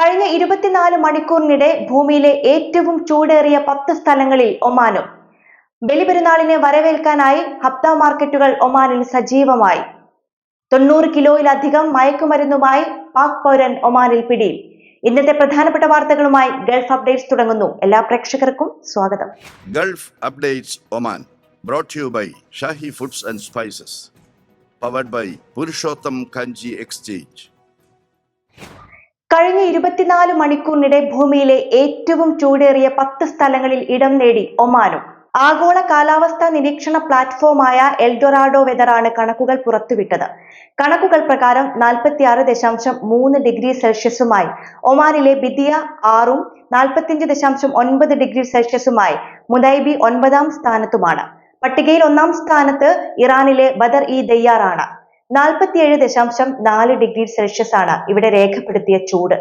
കഴിഞ്ഞ ഇരുപത്തിനാല് മണിക്കൂറിനിടെ ഭൂമിയിലെ ഏറ്റവും ചൂടേറിയ പത്ത് സ്ഥലങ്ങളിൽ ഒമാനും. ബലിപെരുന്നാളിനെ വരവേൽക്കാനായി ഹപ്ത മാർക്കറ്റുകൾ ഒമാനിൽ സജീവമായി. തൊണ്ണൂറ് കിലോയിലധികം മയക്കുമരുന്നുമായി പാക് പൗരൻ ഒമാനിൽ പിടിയിൽ ഇന്നത്തെ പ്രധാനപ്പെട്ട വാർത്തകളുമായി ഗൾഫ് അപ്ഡേറ്റ്സ് തുടങ്ങുന്നു. എല്ലാ പ്രേക്ഷകർക്കും സ്വാഗതം. Gulf updates Oman brought you by Shahi foods and spices powered by Purushottam Kanji exchange. കഴിഞ്ഞ ഇരുപത്തിനാല് മണിക്കൂറിനിടെ ഭൂമിയിലെ ഏറ്റവും ചൂടേറിയ പത്ത് സ്ഥലങ്ങളിൽ ഇടം നേടി ഒമാനും. ആഗോള കാലാവസ്ഥാ നിരീക്ഷണ പ്ലാറ്റ്ഫോമായ എൽഡൊറാഡോ വെതറാണ് കണക്കുകൾ പുറത്തുവിട്ടത്. കണക്കുകൾ പ്രകാരം നാൽപ്പത്തിയാറ് ദശാംശം മൂന്ന് ഡിഗ്രി സെൽഷ്യസുമായി ഒമാനിലെ ബിദിയ ആറും നാൽപ്പത്തിയഞ്ച് ദശാംശം ഒൻപത് ഡിഗ്രി സെൽഷ്യസുമായി മുദൈബി ഒൻപതാം സ്ഥാനത്തുമാണ്. പട്ടികയിൽ ഒന്നാം സ്ഥാനത്ത് ഇറാനിലെ ബദർ ഇ ദയ്യാറാണ് നാൽപ്പത്തിയേഴ് ദശാംശം നാല് ഡിഗ്രി സെൽഷ്യസ് ആണ് ഇവിടെ രേഖപ്പെടുത്തിയ ചൂട്.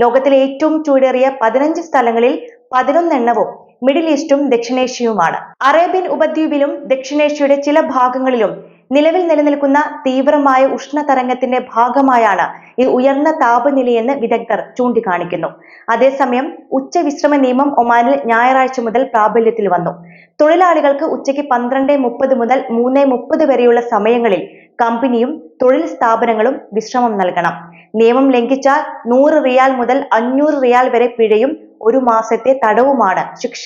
ലോകത്തിലെ ഏറ്റവും ചൂടേറിയ പതിനഞ്ച് സ്ഥലങ്ങളിൽ പതിനൊന്നെണ്ണവും മിഡിൽ ഈസ്റ്റും ദക്ഷിണേഷ്യയുമാണ്. അറേബ്യൻ ഉപദ്വീപിലും ദക്ഷിണേഷ്യയുടെ ചില ഭാഗങ്ങളിലും നിലവിൽ നിലനിൽക്കുന്ന തീവ്രമായ ഉഷ്ണതരംഗത്തിന്റെ ഭാഗമായാണ് ഈ ഉയർന്ന താപനിലയെന്ന് വിദഗ്ധർ ചൂണ്ടിക്കാണിക്കുന്നു. അതേസമയം ഉച്ചവിശ്രമ നിയമം ഒമാനിൽ ഞായറാഴ്ച മുതൽ പ്രാബല്യത്തിൽ വന്നു. തൊഴിലാളികൾക്ക് ഉച്ചയ്ക്ക് പന്ത്രണ്ട് മുപ്പത് മുതൽ മൂന്ന് മുപ്പത് വരെയുള്ള സമയങ്ങളിൽ കമ്പനിയും തൊഴിൽ സ്ഥാപനങ്ങളും വിശ്രമം നൽകണം. നിയമം ലംഘിച്ചാൽ നൂറ് റിയാൽ മുതൽ അഞ്ഞൂറ് റിയാൽ വരെ പിഴയും ഒരു മാസത്തെ തടവുമാണ് ശിക്ഷ.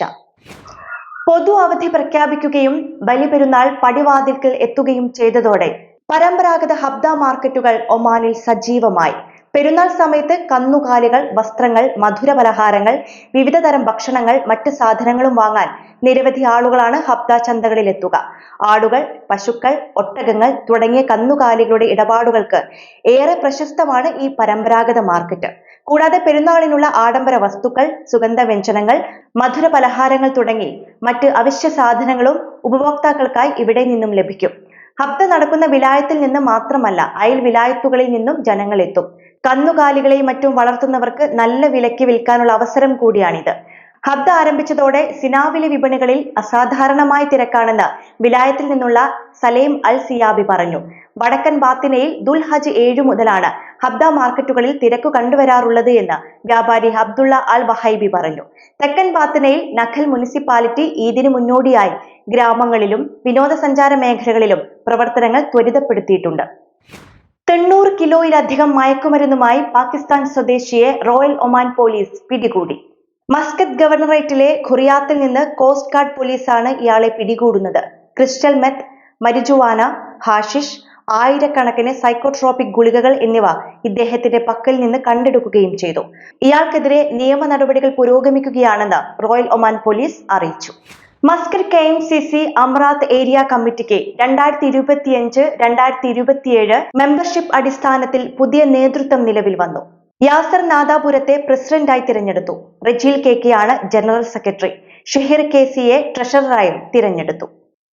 പൊതു അവധി പ്രഖ്യാപിക്കുകയും ബലിപെരുന്നാൾ പടിവാതിൽക്കൽ എത്തുകയും ചെയ്തതോടെ പരമ്പരാഗത ഹബ്ദ മാർക്കറ്റുകൾ ഒമാനിൽ സജീവമായി. പെരുന്നാൾ സമയത്ത് കന്നുകാലികൾ വസ്ത്രങ്ങൾ മധുര പലഹാരങ്ങൾ വിവിധ തരം ഭക്ഷണങ്ങൾ മറ്റ് സാധനങ്ങളും വാങ്ങാൻ നിരവധി ആളുകളാണ് ഹബ്ദ ചന്തകളിൽ എത്തുക ആടുകൾ പശുക്കൾ ഒട്ടകങ്ങൾ തുടങ്ങിയ കന്നുകാലികളുടെ ഇടപാടുകൾക്ക് ഏറെ പ്രശസ്തമാണ് ഈ പരമ്പരാഗത മാർക്കറ്റ്. കൂടാതെ പെരുന്നാളിനുള്ള ആഡംബര വസ്തുക്കൾ സുഗന്ധ വ്യഞ്ജനങ്ങൾ മധുര പലഹാരങ്ങൾ തുടങ്ങി മറ്റ് അവശ്യ സാധനങ്ങളും ഉപഭോക്താക്കൾക്കായി ഇവിടെ നിന്നും ലഭിക്കും. ഹബ്ദ നടക്കുന്ന വിലായത്തിൽ നിന്ന് മാത്രമല്ല അയൽ വിലായത്തുകളിൽ നിന്നും ജനങ്ങൾ എത്തും. കന്നുകാലികളെയും മറ്റും വളർത്തുന്നവർക്ക് നല്ല വിലയ്ക്ക് വിൽക്കാനുള്ള അവസരം കൂടിയാണിത്. ഹബ്ദ ആരംഭിച്ചതോടെ സിനാവിലെ വിപണികളിൽ അസാധാരണമായ തിരക്കാണെന്ന് വിലായത്തിൽ നിന്നുള്ള സലേം അൽ സിയാബി പറഞ്ഞു. വടക്കൻ ബാത്തിനയിൽ ദുൽഹജ് ഏഴു മുതലാണ് ഹബ്ദ മാർക്കറ്റുകളിൽ തിരക്ക് കണ്ടുവരാറുള്ളത് എന്ന് വ്യാപാരി അബ്ദുള്ള അൽ വഹൈബി പറഞ്ഞു. തെക്കൻ പാത്തനയിൽ നഖൽ മുനിസിപ്പാലിറ്റി ഈദിന് മുന്നോടിയായി ഗ്രാമങ്ങളിലും വിനോദസഞ്ചാര മേഖലകളിലും പ്രവർത്തനങ്ങൾ ത്വരിതപ്പെടുത്തിയിട്ടുണ്ട്. തൊണ്ണൂറ് കിലോയിലധികം മയക്കുമരുന്നുമായി പാകിസ്ഥാൻ സ്വദേശിയെ റോയൽ ഒമാൻ പോലീസ് പിടികൂടി. മസ്കത്ത് ഗവർണറേറ്റിലെ ഖുറിയാത്തിൽ നിന്ന് കോസ്റ്റ് ഗാർഡ് പോലീസാണ് ഇയാളെ പിടികൂടുന്നത്. ക്രിസ്റ്റൽ മെത്ത് മരിജുവാന ഹാഷിഷ് ആയിരക്കണക്കിന് സൈക്കോട്രോപിക് ഗുളികകൾ എന്നിവ ഇദ്ദേഹത്തിന്റെ പക്കൽ നിന്ന് കണ്ടെടുക്കുകയും ചെയ്തു. ഇയാൾക്കെതിരെ നിയമ നടപടികൾ പുരോഗമിക്കുകയാണെന്ന് റോയൽ ഒമാൻ പോലീസ് അറിയിച്ചു. Muscat K M C C Amerat area കമ്മിറ്റിക്ക് രണ്ടായിരത്തി ഇരുപത്തിയഞ്ച് രണ്ടായിരത്തി ഇരുപത്തിയേഴ് മെമ്പർഷിപ്പ് അടിസ്ഥാനത്തിൽ പുതിയ നേതൃത്വം നിലവിൽ വന്നു. യാസർ നാദാപുരത്തെ പ്രസിഡന്റായി തിരഞ്ഞെടുത്തു. റജീൽ കെ കെയാണ് ജനറൽ സെക്രട്ടറി. ഷഹീർ കെ സിയെ ട്രഷററായും തിരഞ്ഞെടുത്തു.